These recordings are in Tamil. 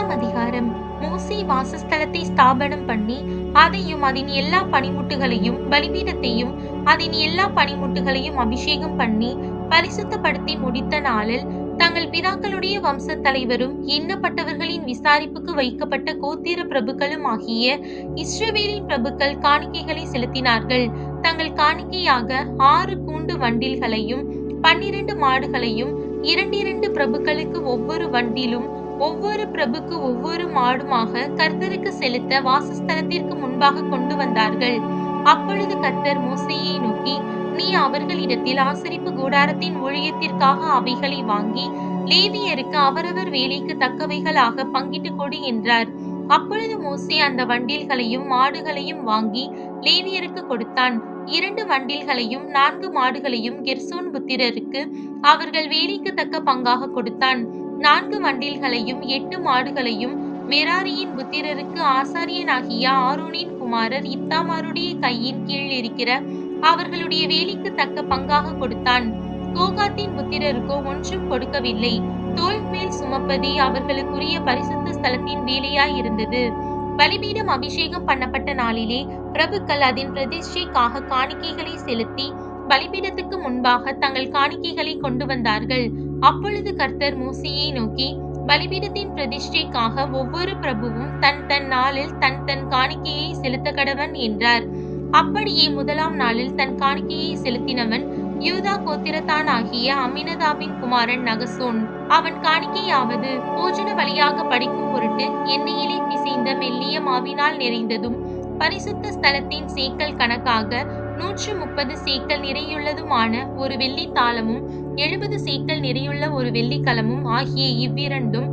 இரண்டாம் அதிகாரம். மோசி வாசஸ்தலத்தை ஸ்தாபனம் பண்ணி அதையும் அதன் எல்லா பனிமுட்டுகளையும் பலிபீடத்தையும் அதன் எல்லா பனிமுட்டுகளையும் அபிஷேகம் பண்ணி பரிசுத்தப்படுத்தி முடித்த நாளில் தங்கள் பிதாக்களுடைய வம்ச தலைவரும் எண்ணப்பட்டவர்களின் விசாரிப்புக்கு வைக்கப்பட்ட கோத்திர பிரபுக்களும் ஆகிய இஸ்ரவேலின் பிரபுக்கள் காணிக்கைகளை செலுத்தினார்கள். தங்கள் காணிக்கையாக ஆறு கூண்டு வண்டில்களையும் பன்னிரண்டு மாடுகளையும் இரண்டிரண்டு பிரபுக்களுக்கு ஒவ்வொரு வண்டிலும் ஒவ்வொரு பிரபுக்கு ஒவ்வொரு மாடுமாக கர்த்தருக்கு செலுத்த வாசஸ்தலத்திற்கு முன்பாக கொண்டு வந்தார்கள். அப்பொழுது கர்த்தர் மோசையை நோக்கி நீ அவர்களிடத்தில் ஆசரிப்பு கூடாரத்தின் ஊழியத்திற்காக அவைகளை வாங்கி லேவியருக்கு அவரவர் வேலைக்கு தக்கவைகளாக பங்கிட்டு கொடு என்றார். அப்பொழுது மோசே அந்த வண்டில்களையும் மாடுகளையும் வாங்கி லேவியருக்கு கொடுத்தான். இரண்டு வண்டில்களையும் நான்கு மாடுகளையும் கெர்சோன் புத்திரருக்கு அவர்கள் வேலைக்கு தக்க பங்காக கொடுத்தான். நான்கு வண்டில்களையும் எட்டு மாடுகளையும் மெராரியின் புத்திரருக்கு ஆசாரியனாகிய ஆரோனின் குமாரர் இத்தாமாருடைய கையின் கீழ் இருக்கிற அவர்களுடைய வேலைக்கு தக்க பங்காக கொடுத்தான். கோகாத்தின் புத்திரருக்கோ ஒன்றும் கொடுக்கவில்லை. தோல் மேல் சுமப்பதே அவர்களுக்குரிய பரிசுத்த ஸ்தலத்தின் வேலையாய் இருந்தது பலிபீடம் அபிஷேகம் பண்ணப்பட்ட நாளிலே பிரபுக்கள் அதன் பிரதிஷ்டைக்காக காணிக்கைகளை செலுத்தி பலிபீடத்துக்கு முன்பாக தங்கள் காணிக்கைகளை கொண்டு வந்தார்கள். அப்பொழுது கர்த்தர் மூசியை நோக்கி பலிபீடத்தின் பிரதிஷ்டைக்காக ஒவ்வொரு பிரபுவும் தன் தன் நாளில் தன் தன் காணிக்கையை செலுத்த கடவன் என்றார். அப்படியே முதலாம் நாளில் தன் காணிக்கையை செலுத்தினவன் யூதா கோத்திரத்தான் ஆகிய அமினதாபின் குமாரன் நகசோன். அவன் காணிக்கையாவது போஜன பலியாக படிக்கும் பொருட்டு எண்ணெயிலே பிசைந்த மெல்லிய மாவினால் நிறைந்ததும் பரிசுத்த ஸ்தலத்தின் சேக்கல் கணக்காக நூற்று முப்பது சேக்கல் நிறையுள்ளதுமான ஒரு வெள்ளி தாளமும் எழுபது சேக்கல் நிறையுள்ள ஒரு வெள்ளிக்கலமும் ஆகிய இவ்விரண்டும்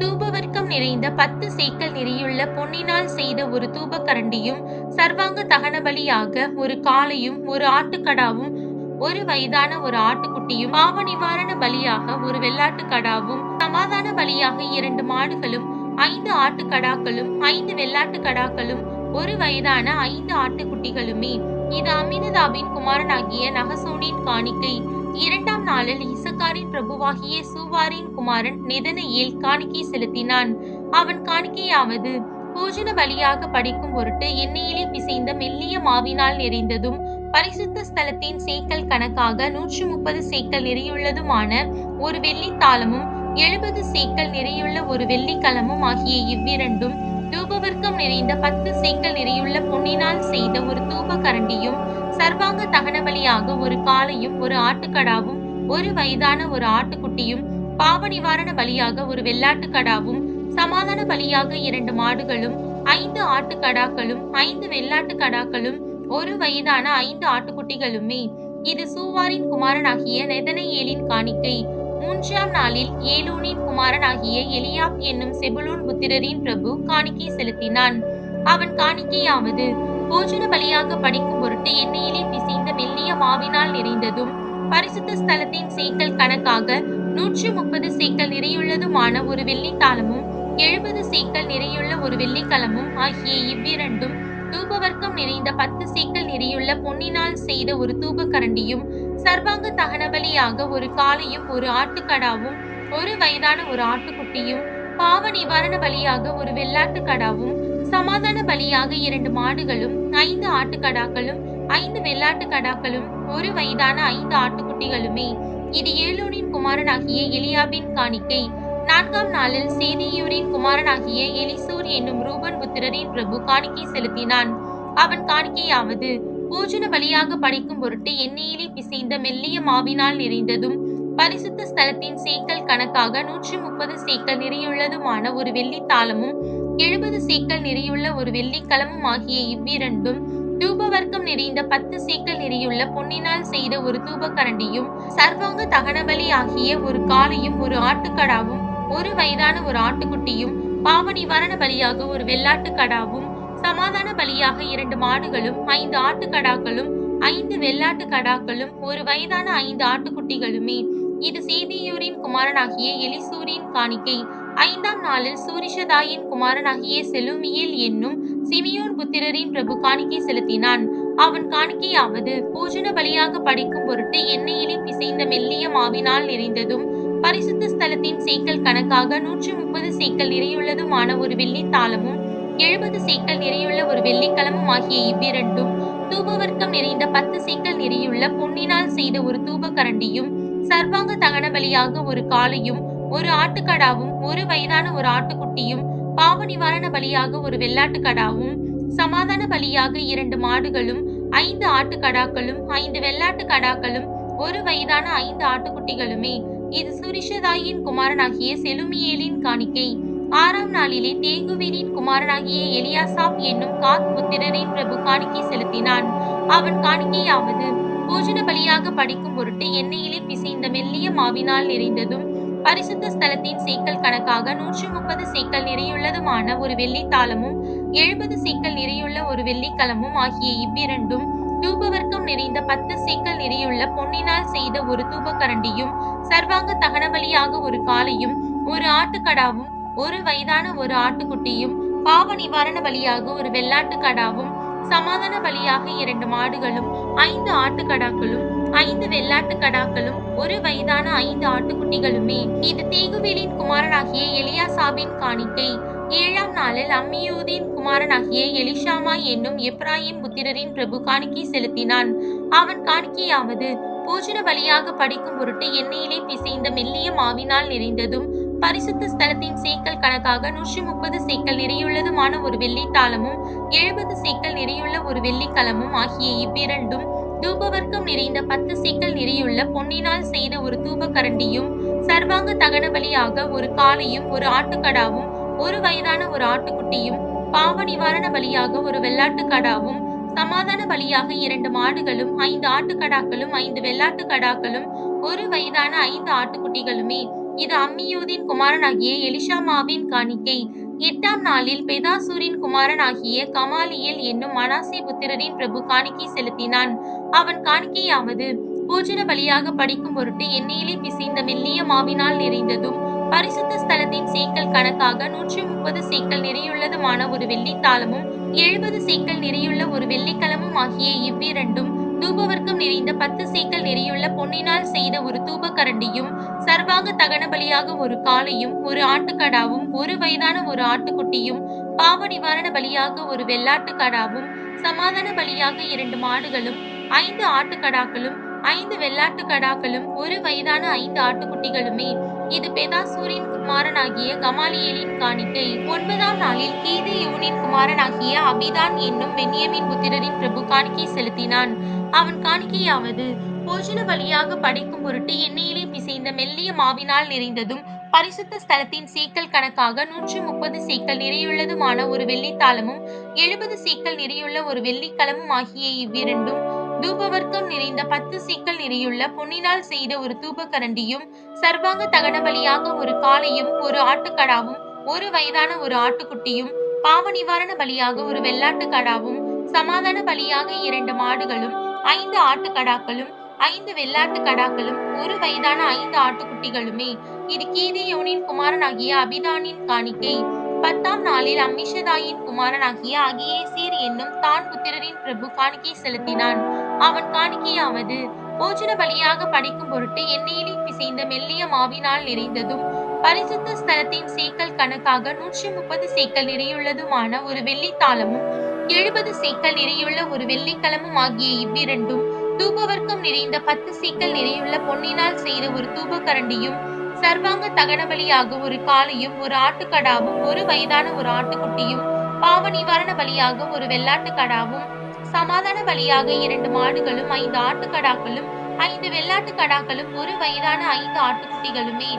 தூபவர்க்கம் நிறைந்த பத்து சேக்கல் நிறையுள்ள பொன்னினால் செய்த ஒரு தூபக்கரண்டியும் சர்வாங்க தகன பலியாக ஒரு காளையும் ஒரு ஆட்டுக்கடாவும் ஒரு வயதான ஒரு ஆட்டுக்குட்டியும் பாவ நிவாரண பலியாக ஒரு வெள்ளாட்டுக்கடாவும் சமாதான பலியாக இரண்டு மாடுகளும் ஐந்து ஆட்டுக்கடாக்களும் ஐந்து வெள்ளாட்டுக்கடாக்களும் ஒரு வயதான ஐந்து ஆட்டுக்குட்டிகளுமே. இது அமினதாபின் குமாரனாகிய நகசோனின் காணிக்கை. இரண்டாம் நாளில் இசக்காரின் பிரபுவாகிய சூவாரின் குமாரன் நெதனையில் காணிக்கை செலுத்தினான். அவன் காணிக்கையாவது பூஜன பலியாக படிக்கும் பொருட்டு எண்ணெயிலே பிசைந்த மெல்லிய மாவினால் நிறைந்ததும் பரிசுத்த ஸ்தலத்தின் சேக்கல் கணக்காக நூற்றி முப்பது சேக்கல் நிறையுள்ளதுமான ஒரு வெள்ளி தாளமும் எழுபது சேக்கல் நிறையுள்ள ஒரு வெள்ளிக்கலமும் ஆகிய இவ்விரண்டும் தூபவர்க்கம் நிறைந்த பத்து சேக்கல் நிறையுள்ள பொன்னினால் செய்த ஒரு தூப கரண்டியும் சர்வாங்க தகன பலியாக ஒரு காளையும் ஒரு ஆட்டுக்கடாவும் ஒரு வயதான ஒரு ஆட்டுக்குட்டியும் பாவ நிவாரண பலியாக ஒரு வெள்ளாட்டுக்கடாவும் சமாதான பலியாக இரண்டு மாடுகளும் ஐந்து ஆட்டுக்கடாக்களும் ஐந்து வெள்ளாட்டுக்கடாக்களும் ஒரு வயதான ஐந்து ஆட்டுக்குட்டிகளுமே. இது சூவாரின் குமாரனாகிய நெதனையேலின் காணிக்கை. மூன்றாம் நாளில் ஏலூனின் குமாரனாகிய எலியாப் என்னும் செபுலூன் புத்திரரின் பிரபு காணிக்கை செலுத்தினான். அவன் காணிக்கையாவது போஜன பலியாக படிக்கும் பொருட்டு எண்ணெயிலே பிசைந்த மெல்லிய மாவினால் நிறைந்ததும் பரிசுத்த ஸ்தலத்தின் சேக்கல் கணக்காக நூற்றி முப்பது சேக்கல் நிறையுள்ளதுமான ஒரு வெள்ளித்தாளமும் எழுபது சேக்கல் நிறையுள்ள ஒரு வெள்ளிக்கலமும் ஆகிய இவ்விரண்டும் தூபவர்க்கம் நிறைந்த பத்து சேக்கல் நிறையுள்ள பொன்னினால் செய்த ஒரு தூபக்கரண்டியும் சர்வாங்க தகனபலியாக ஒரு காளையும் ஒரு ஆட்டுக்கடாவும் ஒரு வயதான ஒரு ஆட்டுக்குட்டியும் பாவ நிவாரண பலியாக ஒரு வெள்ளாட்டுக்கடாவும் சமாதான பலியாக இரண்டு மாடுகளும் ஐந்து ஆட்டுக்கடாக்களும் ஐந்து வெள்ளாட்டுக்கடாக்களும் ஒரு வயதான ஐந்து ஆட்டுக்குட்டிகளுமே. இது ஏலூனின் குமாரனாகிய எலியாபின் காணிக்கை. நான்காம் நாளில் சேதியூரின் குமாரனாகிய எலிசூர் என்னும் ரூபன் புத்திரரின் பிரபு காணிக்கை செலுத்தினான். அவன் காணிக்கையாவது பூஜன பலியாக படிக்கும் பொருட்டு எண்ணெயிலே பிசைந்த மெல்லிய மாவினால் நிறைந்ததும் பரிசுத்த ஸ்தலத்தின் சேக்கல் கணக்காக நூற்றி முப்பது சேக்கல் நிறையுள்ளதுமான ஒரு வெள்ளித்தாளமும் எழுபது சேக்கல் நிறையுள்ள ஒரு வெள்ளிக்கலமும் ஆகிய இவ்விரண்டும் தூபவர்க்கம் நிறைந்த பத்து சேக்கல் நிறையுள்ள பொன்னினால் செய்த ஒரு தூபக்கரண்டியும் சர்வாங்க தகனபலி ஆகிய ஒரு காளையும் ஒரு ஆட்டுக்கடாவும் ஒரு வயதான ஒரு ஆட்டுக்குட்டியும் பாவ நிவாரண பலியாக ஒரு வெள்ளாட்டுக்கடாவும் சமாதான பலியாக இரண்டு மாடுகளும் ஐந்து ஆட்டுக்கடாக்களும் ஐந்து வெள்ளாட்டு கடாக்களும் ஒரு வயதான ஐந்து ஆட்டுக்குட்டிகளுமே. இது சேதியூரின் குமாரனாகிய எலிசூரின் காணிக்கை. ஐந்தாம் நாளில் சூரிஷதாயின் குமாரனாகிய செலுமியில் என்னும் சிமியோன் புத்திரரின் பிரபு காணிக்கை செலுத்தினான். அவன் காணிக்கையாவது பூஜன பலியாக படிக்கும் பொருட்டு எண்ணெயிலே பிசைந்த மெல்லிய மாவினால் நிறைந்ததும் பரிசுத்த ஸ்தலத்தின் சேக்கல் கணக்காக நூற்றி முப்பது சேக்கல் நிறையுள்ளதுமான ஒரு வெள்ளி தாளமும் எழுபது சேக்கல் நிறையுள்ள ஒரு வெள்ளிக்கலமும் ஆகிய இவ்விரண்டும் தூபவர்க்கம் நிறைந்த பத்து சேக்கல் நிறையுள்ள பொன்னினால் செய்த ஒரு தூபக்கரண்டியும் சர்வாங்க தகன பலியாக ஒரு காளையும் ஒரு ஆட்டுக்கடாவும் ஒரு வயதான ஒரு ஆட்டுக்குட்டியும் பாவ நிவாரண பலியாக ஒரு வெள்ளாட்டுக்கடாவும் சமாதான பலியாக இரண்டு மாடுகளும் ஐந்து ஆட்டுக்கடாக்களும் ஐந்து வெள்ளாட்டு கடாக்களும் ஒரு வயதான ஐந்து ஆட்டுக்குட்டிகளுமே. இது சுரிஷதாயின் குமாரனாகிய செலுமியேலின் காணிக்கை. ஆறாம் நாளிலே தேங்குவீரின் குமாரனாகிய எலியாசாப் என்னும் காத் புத்திரனை பிரபு காணிக்கை செலுத்தினான். அவன் காணிக்கையாவது போஜன பலியாக படிக்கும் பொருட்டு எண்ணெயிலே பிசைந்த மெல்லிய மாவினால் நிறைந்ததும் பரிசுத்த ஸ்தலத்தின் சேக்கல் கணக்காக நூற்றி முப்பது சேக்கல் நிறையுள்ளதுமான ஒரு வெள்ளித்தாளமும் எழுபது சேக்கல் நிறையுள்ள ஒரு வெள்ளிக்கலமும் ஆகிய இவ்விரண்டும் தூபவர்க்கம் நிறைந்த பத்து சேக்கல் நிறையுள்ள பொன்னினால் செய்த ஒரு தூபக்கரண்டியும் சர்வாங்க தகன ஒரு காளையும் ஒரு ஆட்டுக்கடாவும் ஒரு வயதான ஒரு ஆட்டுக்குட்டியும் பாவ நிவாரண பலியாக ஒரு வெள்ளாட்டு கடாவும் சமாதான பலியாக இரண்டு மாடுகளும் ஐந்து ஆட்டுக்கடாக்களும் ஐந்து வெள்ளாட்டு கடாக்களும் ஒரு வயதான ஐந்து ஆட்டுக்குட்டிகளுமே. இது தேகுவேலின் குமாரனாகிய எலியாசாபின் காணிக்கை. ஏழாம் நாளில் அம்மியூதின் குமாரனாகிய எலிஷாமா என்னும் எப்ராயிம் புத்திரரின் பிரபு காணிக்கை செலுத்தினான். அவன் காணிக்கையாவது பூஜன பலியாக படிக்கும் பொருட்டு எண்ணெயிலே பிசைந்த மெல்லிய மாவினால் நிறைந்ததும் பரிசுத்த ஸ்தலத்தின் சேக்கல் கணக்காக நூற்றி முப்பது சேக்கல் நிறையுள்ளதுமான ஒரு வெள்ளித்தாளமும் எழுபது சேக்கல் நிறையுள்ள ஒரு வெள்ளிக்கலமும் ஆகிய இவ்விரண்டும் தூபவர்க்கம் நிறைந்த பத்து சேக்கல் நிறையுள்ள பொன்னினால் செய்த ஒரு தூபக்கரண்டியும் சர்வாங்க தகன பலியாக ஒரு காளையும் ஒரு ஆட்டுக்கடாவும் ஒரு வயதான ஒரு ஆட்டுக்குட்டியும் பாவ நிவாரண பலியாக ஒரு வெள்ளாட்டுக்கடாவும் சமாதான பலியாக இரண்டு மாடுகளும் ஐந்து ஆட்டுக்கடாக்களும் ஐந்து வெள்ளாட்டு கடாக்களும் ஒரு வயதான ஐந்து ஆட்டுக்குட்டிகளுமே இது அம்மியூதின் குமாரனாகிய எலிஷாமாவின் காணிக்கை. எட்டாம் நாளில் பெதாசூரின் குமாரனாகிய கமாலியல் என்னும் மனாசி புத்திரரின் பிரபு காணிக்கை செலுத்தினான். அவன் காணிக்கையாவது பூஜன பலியாக படிக்கும் பொருட்டு எண்ணெயிலே பிசைந்த மெல்லிய மாவினால் நிறைந்ததும் பரிசுத்த ஸ்தலத்தின் சேக்கல் கணக்காக நூற்றி முப்பது சேக்கல் நிறையுள்ளதுமான ஒரு வெள்ளித்தாளமும் எழுபது சேக்கல் நிறையுள்ள ஒரு வெள்ளிக்கலமும் ஆகிய இவ்விரண்டும் தூபவர்க்கம் நிறைந்த பத்து சேக்கல் நிறையுள்ள பொன்னினால் செய்த ஒரு தூபக்கரண்டியும் சர்வாங்க தகன பலியாக ஒரு காளையும் ஒரு ஆட்டுக்கடாவும் ஒரு வயதான ஒரு ஆட்டுக்குட்டியும் பாவ நிவாரண பலியாக ஒரு வெள்ளாட்டு கடாவும் சமாதான பலியாக இரண்டு மாடுகளும் ஐந்து ஆட்டுக்கடாக்களும் ஐந்து வெள்ளாட்டு கடாக்களும் ஒரு வயதான ஐந்து ஆட்டுக்குட்டிகளுமே இது பெதாசூரின் குமாரனாகிய கமாலியலின் காணிக்கை. ஒன்பதாம் நாளில் கீது யூனின் குமாரனாகிய அபிதான் என்னும் பென்யமின் புத்திரரின் பிரபு காணிக்கை செலுத்தினான். அவன் காணிக்கையாவது போஜன வழியாக படைக்கும் பொருட்டு எண்ணெயிலே பிசைந்த மெல்லிய மாவினால் நிறைந்ததும் பரிசுத்த ஸ்தலத்தின் சீக்கள் கணக்காக நூற்றி முப்பது சீக்கள் நிறையுள்ளதுமான ஒரு வெள்ளித்தாளமும் எழுபது சீக்கள் நிறையுள்ள ஒரு வெள்ளிக்கலமும் ஆகிய இவ்விரண்டும் தூபவர்க்கம் நிறைந்த பத்து சீக்கள் நிறையுள்ள பொன்னினால் செய்த ஒரு தூபக்கரண்டியும் சர்வாங்க தகன பலியாக ஒரு காளையும் ஒரு ஆட்டுக்கடாவும் ஒரு வயதான ஒரு ஆட்டுக்குட்டியும் பாவ நிவாரண பலியாக ஒரு வெள்ளாட்டு கடாவும் சமாதான பலியாக இரண்டு மாடுகளும் ஐந்து ஆட்டுக்கடாக்களும் ஐந்து வெள்ளாட்டு கடாக்களும் ஒரு வயதான ஐந்து ஆட்டுக்குட்டிகளுமே. இது கீதியோனின் குமாரனாகிய அபிதானின் காணிக்கை. பத்தாம் நாளில் அம்மிஷதாயின் குமாரனாகிய அகியேசீர் என்னும் தான் புத்திரரின் பிரபு காணிக்கை செலுத்தினான். அவன் காணிக்கையாவது. போஜன பலியாக படிக்கும் பொருட்டு எண்ணெயிலே பிசைந்த மெல்லிய மாவினால் நிறைந்ததும் பரிசுத்த ஸ்தலத்தின் சேக்கல் கணக்காக நூற்றி முப்பது சேக்கல் நிறையுள்ளதுமான ஒரு வெள்ளித்தாளமும் எழுபது சேக்கல் நிறையுள்ள ஒரு வெள்ளிக்கலமும் ஆகிய இவ்விரண்டும் தூபவர்க்கம் நிறைந்த பத்து சேக்கல் நிறையுள்ள பொன்னினால் செய்த ஒரு தூபக்கரண்டியும் சர்வாங்க தகன பலியாக ஒரு காளையும் ஒரு ஆட்டுக்கடாவும் ஒரு வயதான ஒரு ஆட்டுக்குட்டியும் பாவ நிவாரண பலியாக ஒரு வெள்ளாட்டு கடாவும் சமாதான பலியாக இரண்டு மாடுகளும் ஐந்து ஆட்டுக்கடாக்களும் ஐந்து வெள்ளாட்டு கடாக்களும் ஒரு வயதான ஐந்து ஆட்டுக்குட்டிகளுமே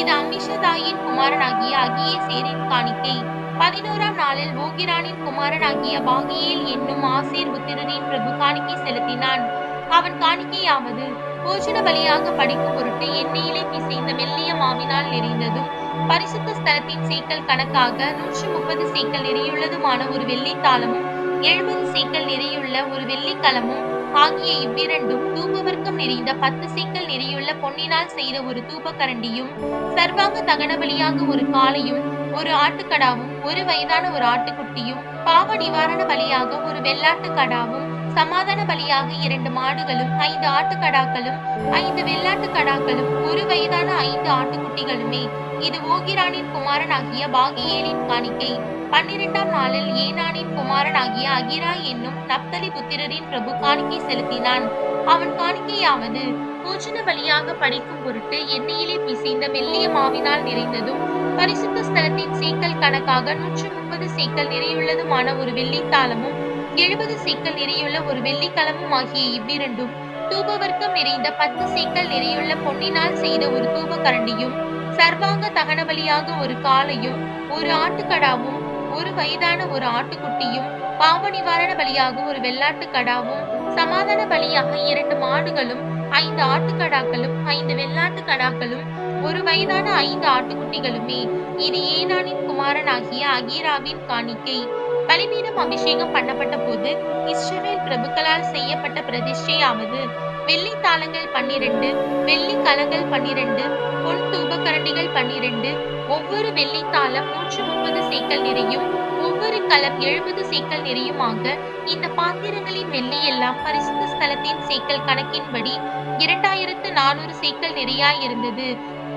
இது அம்மிஷதாயின் குமாரனாகிய அகியேசேரின் காணிக்கை. பதினோராம் நாளில் ஓகிரானின் குமாரனாகிய பாகியேல் என்னும் ஆசீர் புத்திரரின் பிரபு காணிக்கை செலுத்தினான். அவன் காணிக்கையாவது போஜன பலியாக படிக்கும் பொருட்டு எண்ணெயிலே பிசைந்த மெல்லிய மாவினால் நிறைந்ததும் பரிசுத்த ஸ்தலத்தின் சேக்கல் கணக்காக நூற்றி முப்பது சேக்கல் நிறையுள்ளதுமான ஒரு வெள்ளி தாளமும் எழுபது சீக்கள் நிறையுள்ள ஒரு வெள்ளிக்கலமும் ஆகிய இவ்விரண்டும் தூபவர்க்கம் நிறைந்த பத்து சீக்கள் நிறையுள்ள பொன்னினால் செய்த ஒரு தூபக்கரண்டியும் சர்வாங்க தகனபலியாக ஒரு காளையும் ஒரு ஆட்டுக்கடாவும் ஒரு வயதான ஒரு ஆட்டுக்குட்டியும் பாவ நிவாரண பலியாக ஒரு வெள்ளாட்டு கடாவும் சமாதான பலியாக இரண்டு மாடுகளும் ஐந்து ஆட்டுக்கடாக்களும் ஐந்து வெள்ளாட்டு கடாக்களும் ஒரு வயதான ஐந்து ஆட்டுக்குட்டிகளுமே. இது ஓகிரானின் குமாரனாகிய பாகியேலின் காணிக்கை. பன்னிரெண்டாம் நாளில் ஏனானின் குமாரனாகிய அகிரா என்னும் நப்தலி புத்திரரின் பிரபு காணிக்கை செலுத்தினான். அவன் காணிக்கையாவது பூஜன பலியாக படைக்கும் பொருட்டு எண்ணெயிலே பிசைந்த மெல்லிய மாவினால் நிறைந்ததும் பரிசுத்த ஸ்தலத்தின் சேக்கல் கணக்காக நூற்று முப்பது சேக்கல் நிறையுள்ளதுமான ஒரு வெள்ளித்தாளமும் எழுபது சீக்கள் நிறையுள்ள ஒரு வெள்ளிக்கலமும் ஆகிய இவ்விரண்டும் தூபவர்க்கம் நிறைந்த பத்து சீக்கள் நிறையுள்ள பொன்னினால் செய்த ஒரு தூப கரண்டியும் சர்வாங்க தகன பலியாக ஒரு காளையும் ஒரு ஆட்டுக்கடாவும் ஒரு வயதான ஒரு ஆட்டுக்குட்டியும் பாவ நிவாரண பலியாக ஒரு வெள்ளாட்டு கடாவும் சமாதான பலியாக இரண்டு மாடுகளும் ஐந்து ஆட்டுக்கடாக்களும் ஐந்து வெள்ளாட்டு கடாக்களும் ஒரு வயதான ஐந்து ஆட்டுக்குட்டிகளுமே. இது ஏனானின் குமாரனாகிய அகீராவின் காணிக்கை. பலிபீடம் அபிஷேகம் பண்ணப்பட்ட போது இஸ்ரவேல் பிரபுக்களால் செய்யப்பட்ட பிரதிஷ்டையாவது வெள்ளி தாளங்கள் பன்னிரண்டு வெள்ளி கலங்கள் பன்னிரண்டு பொன் தூபக்கரண்டிகள் பன்னிரண்டு ஒவ்வொரு வெள்ளி தாளம் நூற்று முப்பது சேக்கல் நிறையும் ஒவ்வொரு கலம் எழுபது சேக்கல் நிறையுமாக இந்த பாத்திரங்களின் வெள்ளி எல்லாம் பரிசுத்த ஸ்தலத்தின் சேக்கல் கணக்கின்படி இரண்டாயிரத்து நானூறு சேக்கல் நிறையாயிருந்தது.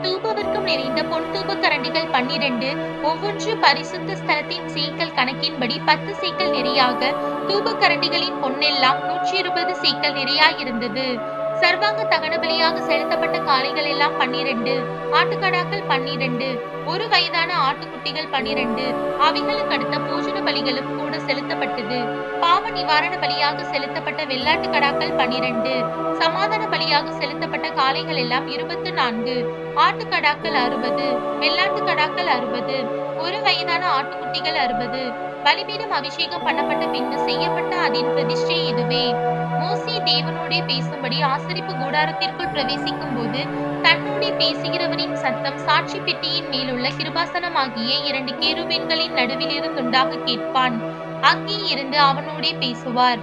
தூபவர்க்கம் நிறைந்த பொன் தூப கரண்டிகள் பன்னிரண்டு ஒவ்வொன்று பரிசுத்த ஸ்தலத்தின் சேக்கல் கணக்கின்படி பத்து சேக்கல் நிறையாக தூப கரண்டிகளின் பொன்னெல்லாம் நூற்றி இருபது சேக்கல் நிறையாயிருந்தது. சர்வாங்க தகன பலியாக செலுத்தப்பட்ட காளைகள் எல்லாம் பன்னிரண்டு ஆட்டுக்கடாக்கள் பன்னிரண்டு ஒரு வயதான ஆட்டுக்குட்டிகள் பன்னிரண்டு அவைகளுக்கு அடுத்த பூஜன பலிகளும் கூட செலுத்தப்பட்டது. பாவ நிவாரண பலியாக செலுத்தப்பட்ட வெள்ளாட்டு கடாக்கள் பன்னிரண்டு சமாதான பலியாக செலுத்தப்பட்ட காளைகள் எல்லாம் இருபத்து நான்கு ஆட்டுக்கடாக்கள் அறுபது வெள்ளாட்டு கடாக்கள் அறுபது ஒரு வயதான ஆட்டுக்குட்டிகள் அறுபது பலிபீடம் அபிஷேகம் பண்ணப்பட்ட பின்பு செய்யப்பட்ட அதன் பிரதிஷ்டை இதுவே மோசி தேவனோடே பேசும்படி ஆசரிப்பு கூடாரத்திற்குள் பிரவேசிக்கும் போது தன்னோடே பேசுகிறவனின் சத்தம் சாட்சி பெட்டியின் மேலுள்ள கிருபாசனமாகிய இரண்டு கேருபீன்களின் நடுவில் இருந்துண்டாக கேட்பான். அங்கே இருந்து அவனோடே பேசுவார்.